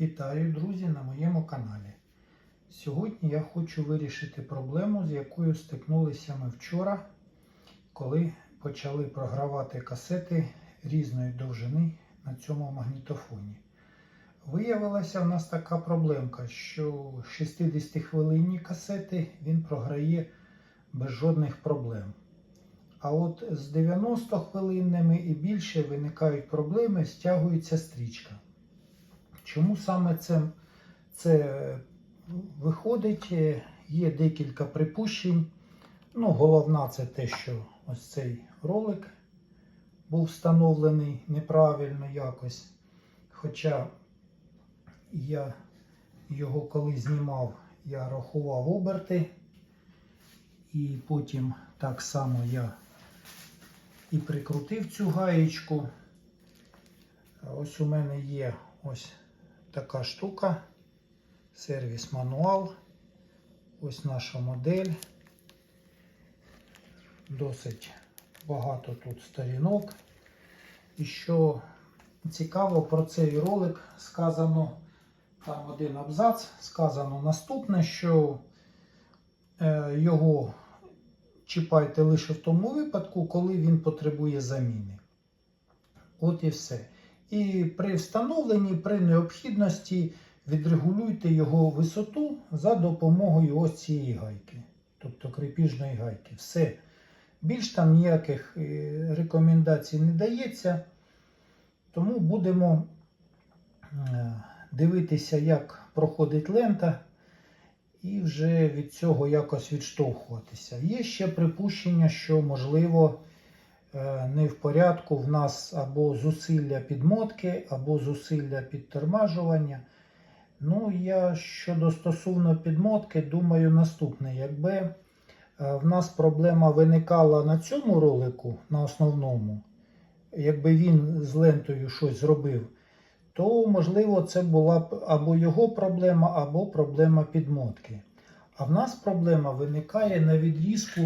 Вітаю, друзі, на моєму каналі. Сьогодні я хочу вирішити проблему, з якою стикнулися ми вчора, коли почали програвати касети різної довжини на цьому магнітофоні. Виявилася в нас така проблемка, що 60-хвилинні касети він програє без жодних проблем. А от з 90-хвилинними і більше виникають проблеми, стягується стрічка. Чому саме це, це виходить? Е, Є декілька припущень. Ну, головна це те, що ось цей ролик був встановлений неправильно якось. Хоча я його коли знімав, я рахував оберти. І потім так само я і прикрутив цю гаєчку. Ось у мене є ось така штука. Сервіс мануал. Ось наша модель. Досить багато тут сторінок. І що цікаво про цей ролик сказано, там один абзац, сказано наступне, що е, його чіпайте лише в тому випадку, коли він потребує заміни. От і все. І при встановленні, при необхідності відрегулюйте його висоту за допомогою ось цієї гайки, тобто крепіжної гайки. Все. Більш там ніяких е, рекомендацій не дається. Тому будемо е, дивитися, як проходить лента, і вже від цього якось відштовхуватися. Є ще припущення, що можливо. Е, не в порядку в нас або зусилля підмотки, або зусилля підтормажування. Ну, я щодо стосовно підмотки, думаю, наступне. Якби е, в нас проблема виникала на цьому ролику, на основному, якби він з лентою щось зробив, то, можливо, це була б або його проблема, або проблема підмотки. А в нас проблема виникає на відрізку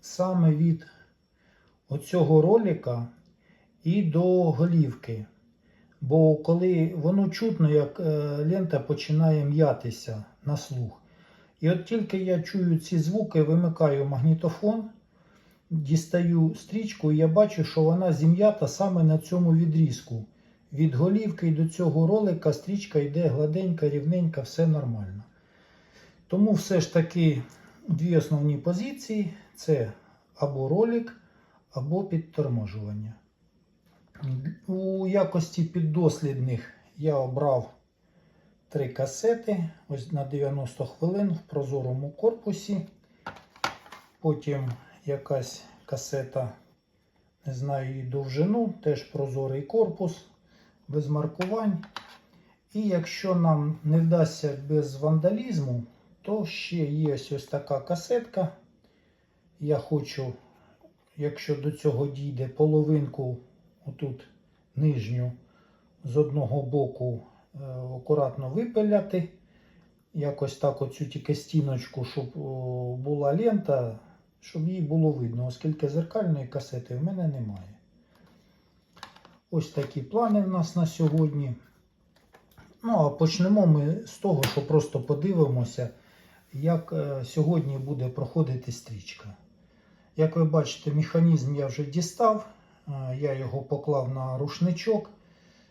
саме від оцього ролика і до голівки. Бо коли воно чутно, як е, лента починає м'ятися на слух. І от тільки я чую ці звуки, вимикаю магнітофон, дістаю стрічку, і я бачу, що вона зім'ята саме на цьому відрізку. Від голівки до цього ролика стрічка йде гладенька, рівненька, все нормально. Тому все ж таки дві основні позиції це або ролик, або підторможування. У якості піддослідних я обрав три касети ось на 90 хвилин в прозорому корпусі. Потім якась касета, не знаю її довжину, теж прозорий корпус, без маркувань. І якщо нам не вдасться без вандалізму, то ще є ось така касетка. Я хочу якщо до цього дійде половинку, отут нижню, з одного боку е, акуратно випиляти. Якось так оцю тільки стіночку, щоб була лента, щоб її було видно, оскільки зеркальної касети в мене немає. Ось такі плани в нас на сьогодні. Ну, а почнемо ми з того, що просто подивимося, як е, сьогодні буде проходити стрічка. Як ви бачите, механізм я вже дістав, я його поклав на рушничок,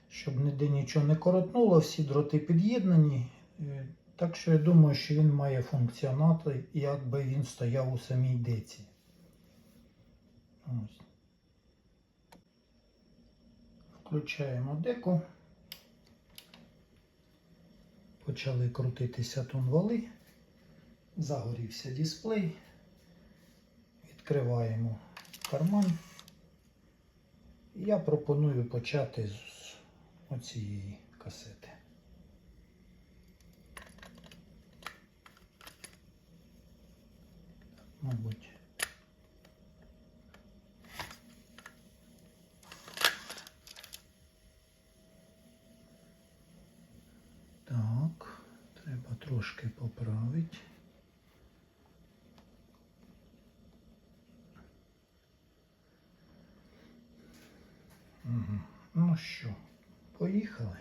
щоб ніде нічого не коротнуло, всі дроти під'єднані. Е, так що я думаю, що він має функціонати, якби він стояв у самій деці. Ось. Включаємо деку. Почали крутитися тонвали, загорівся дисплей. Відкриваємо карман. Я пропоную почати з оцієї касети. Мабуть. Так, треба трошки поправити. Ну що, поїхали?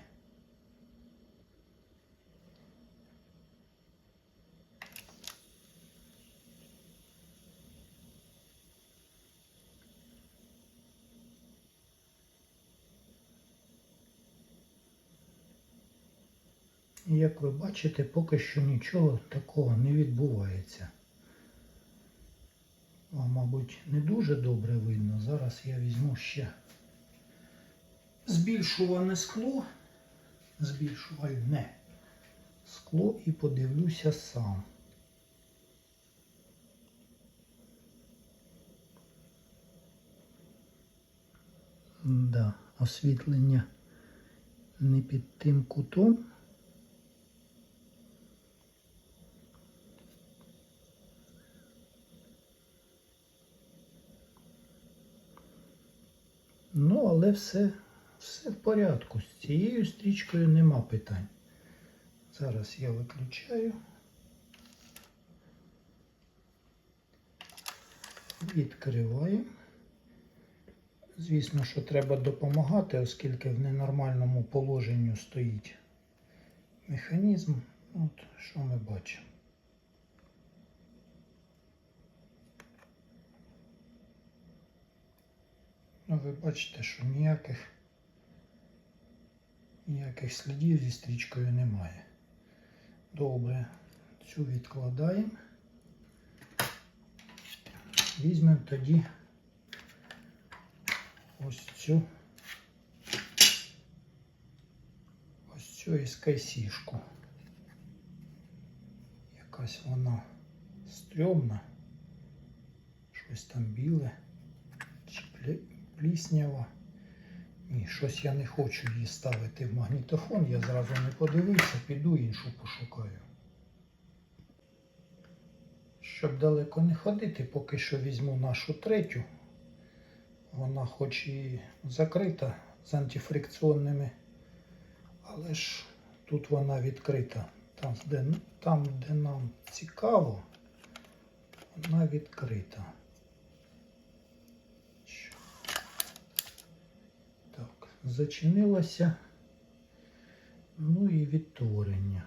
Як ви бачите, поки що нічого такого не відбувається. Вам, мабуть, не дуже добре видно. Зараз я візьму ще збільшуване скло, збільшувальне скло і подивлюся сам. Да, освітлення не під тим кутом. Ну, але все, все в порядку. З цією стрічкою нема питань. Зараз я виключаю. Відкриваємо. Звісно, що треба допомагати, оскільки в ненормальному положенні стоїть механізм. От що ми бачимо. Ну, ви бачите, що ніяких, ніяких слідів зі стрічкою немає. Добре, цю відкладаємо. Візьмемо тоді ось цю ось цю SKC-шку. Якась вона стрьомна, щось там біле, чи плі- пліснява. Ні, щось я не хочу її ставити в магнітофон, я зразу не подивився, піду іншу пошукаю. Щоб далеко не ходити, поки що візьму нашу третю. Вона хоч і закрита з антифрикціонними, але ж тут вона відкрита. Там, де, там, де нам цікаво, вона відкрита. Що? Так, зачинилося. Ну і відтворення.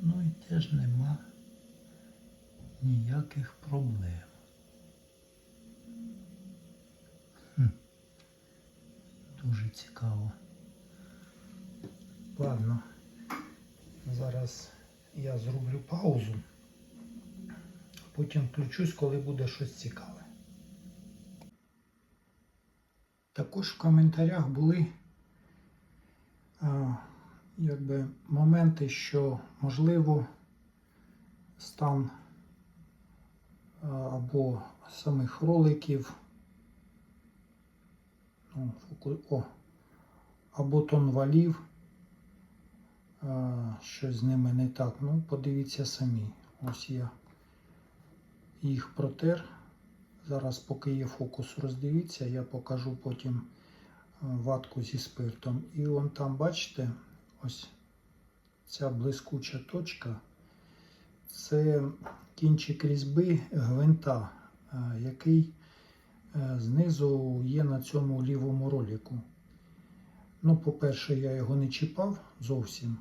Ну і теж нема ніяких проблем. Хм. Цікаво. Ладно, зараз я зроблю паузу, потім включусь, коли буде щось цікаве. Також в коментарях були а, якби моменти, що можливо стан а, або самих роликів, ну, о, або тон валів, щось з ними не так. Ну, подивіться самі. Ось я їх протер. Зараз, поки є фокус, роздивіться, я покажу потім ватку зі спиртом. І вон там, бачите, ось ця блискуча точка. Це кінчик різьби гвинта, який е, знизу є на цьому лівому ролику. Ну, по-перше, я його не чіпав зовсім.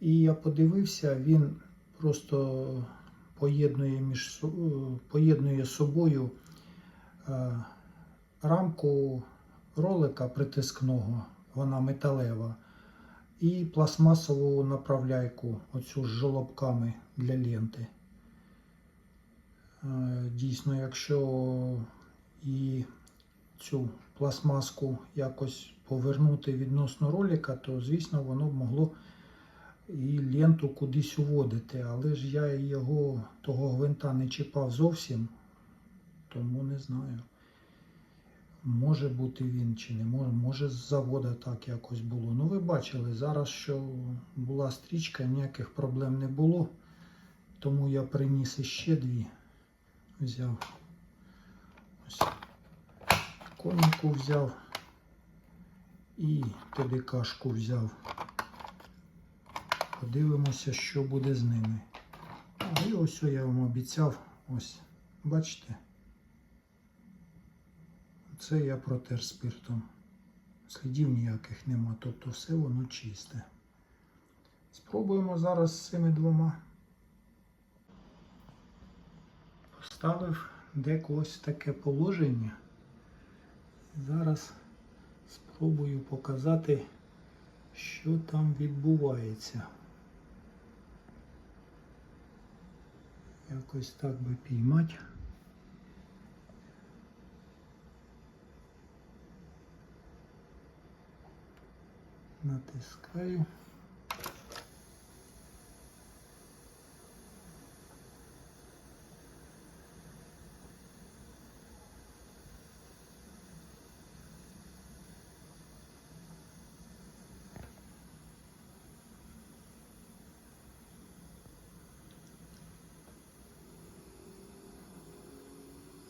І я подивився, він просто поєднує між поєднує собою е, рамку ролика притискного, вона металева, і пластмасову направляйку, оцю з жолобками для ленти. Е, Дійсно, якщо і цю пластмаску якось повернути відносно ролика, то звісно воно б могло і ленту кудись уводити. Але ж я його того гвинта не чіпав зовсім, тому не знаю. Може бути він чи не може, може з завода так якось було. Ну ви бачили, зараз що була стрічка, ніяких проблем не було. Тому я приніс іще дві. Взяв ось коніку взяв і ТДКшку взяв. Подивимося, що буде з ними. І ось я вам обіцяв, ось, бачите? Це я протер спиртом. Слідів ніяких нема, тобто все воно чисте. Спробуємо зараз з цими двома. Поставив декось таке положення. Зараз спробую показати, що там відбувається. Якось так би піймати. Натискаю.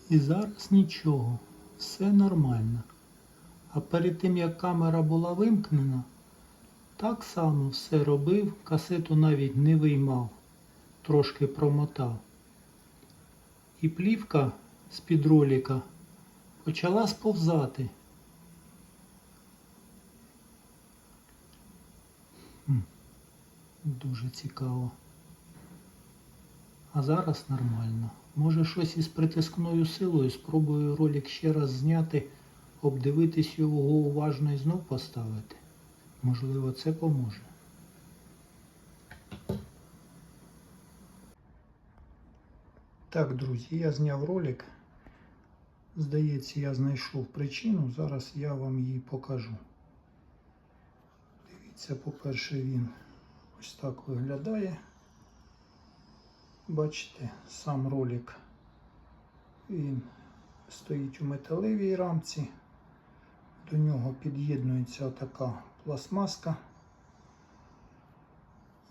І зараз нічого, все нормально. А перед тим як камера була вимкнена, так само все робив, касету навіть не виймав, трошки промотав. І плівка з-під ролика почала сповзати. Дуже цікаво. А зараз нормально. Може щось із притискною силою спробую ролик ще раз зняти, обдивитись його уважно і знов поставити. Можливо, це поможе. Так, друзі, я зняв ролик. Здається, я знайшов причину. Зараз я вам її покажу. Дивіться, по-перше, він ось так виглядає. Бачите, сам ролик він стоїть у металевій рамці. До нього під'єднується така пластмаска.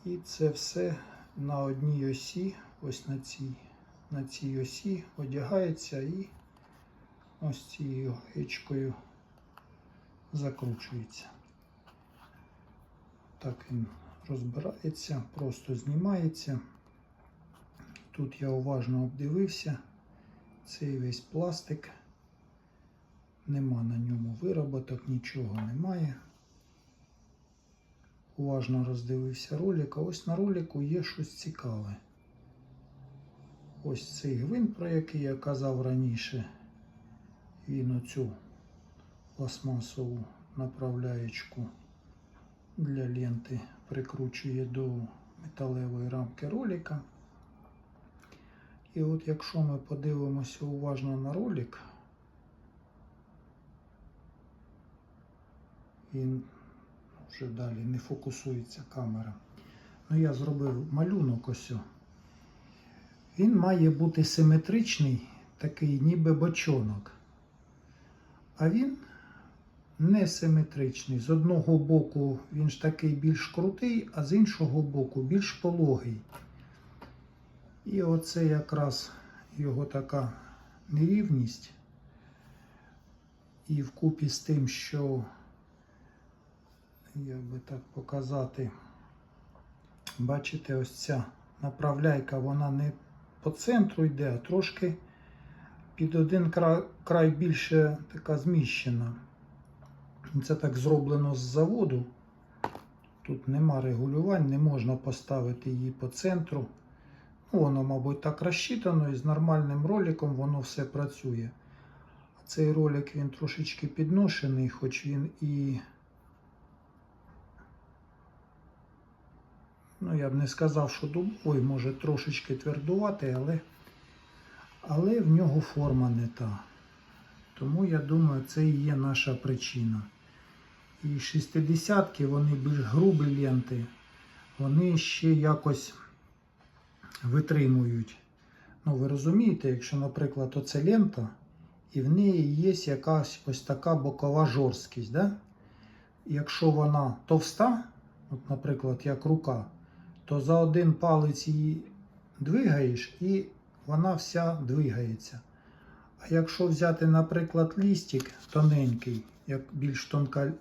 І це все на одній осі, ось на цій, на цій осі одягається і ось цією гичкою закручується. Так він розбирається, просто знімається. Тут я уважно обдивився цей весь пластик. Нема на ньому вироботок, нічого немає. Уважно роздивився ролик, а ось на ролику є щось цікаве. Ось цей гвинт, про який я казав раніше, він оцю пластмасову направляєчку для ленти прикручує до металевої рамки ролика. І от якщо ми подивимося уважно на ролик, він вже далі не фокусується камера. Ну, я зробив малюнок ось. Він має бути симетричний, такий ніби бочонок. А він не симетричний. З одного боку він ж такий більш крутий, а з іншого боку більш пологий. І оце якраз його така нерівність. І вкупі з тим, що, як би так показати, бачите, ось ця направляйка, вона не по центру йде, а трошки під один край, край більше така зміщена. Це так зроблено з заводу. Тут нема регулювань, не можна поставити її по центру. Воно, мабуть, так розчитано і з нормальним роликом воно все працює. Цей ролик він трошечки підношений, хоч він і. Ну, я б не сказав, що дубовий, може трошечки твердуватий, але, але в нього форма не та. Тому я думаю, це і є наша причина. І 60-ки, вони більш грубі ленти, вони ще якось витримують. Ну, ви розумієте, якщо, наприклад, оце лента, і в неї є якась ось така бокова жорсткість. Да? Якщо вона товста, от, наприклад, як рука, то за один палець її двигаєш і вона вся двигається. А якщо взяти, наприклад, лістик тоненький, як більш тонка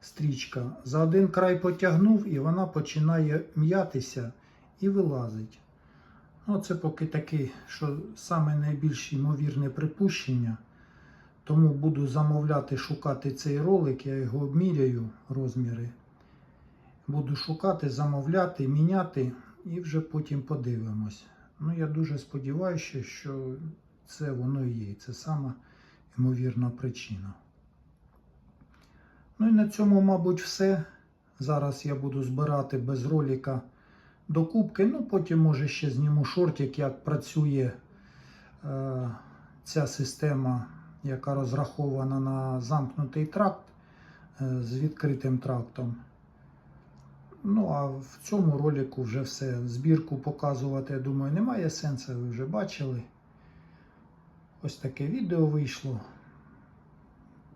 стрічка, за один край потягнув і вона починає м'ятися і вилазить. Ну, це поки таке, що саме найбільш ймовірне припущення. Тому буду замовляти, шукати цей ролик, я його обміряю розміри. Буду шукати, замовляти, міняти і вже потім подивимось. Ну, я дуже сподіваюся, що це воно і є. Це сама ймовірна причина. Ну і на цьому, мабуть, все. Зараз я буду збирати без ролика докупки. Ну, потім, може, ще зніму шортик, як працює е, ця система, яка розрахована на замкнутий тракт е, з відкритим трактом. Ну, а в цьому ролику вже все. Збірку показувати, я думаю, немає сенсу, ви вже бачили. Ось таке відео вийшло.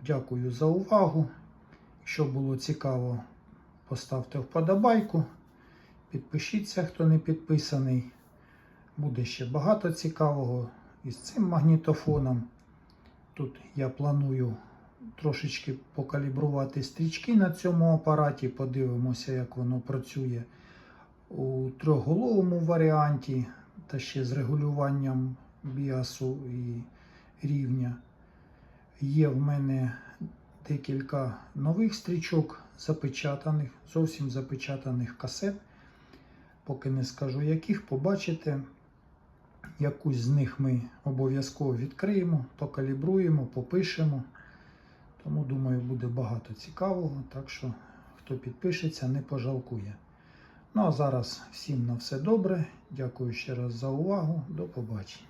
Дякую за увагу. Якщо було цікаво, поставте вподобайку. Підпишіться, хто не підписаний. Буде ще багато цікавого із цим магнітофоном. Тут я планую трошечки покалібрувати стрічки на цьому апараті. Подивимося, як воно працює у трьохголовому варіанті, та ще з регулюванням біасу і рівня. Є в мене декілька нових стрічок запечатаних, зовсім запечатаних касет. Поки не скажу яких, побачите. Якусь з них ми обов'язково відкриємо, покалібруємо, попишемо. Тому, думаю, буде багато цікавого. Так що, хто підпишеться, не пожалкує. Ну а зараз всім на все добре. Дякую ще раз за увагу. До побачення.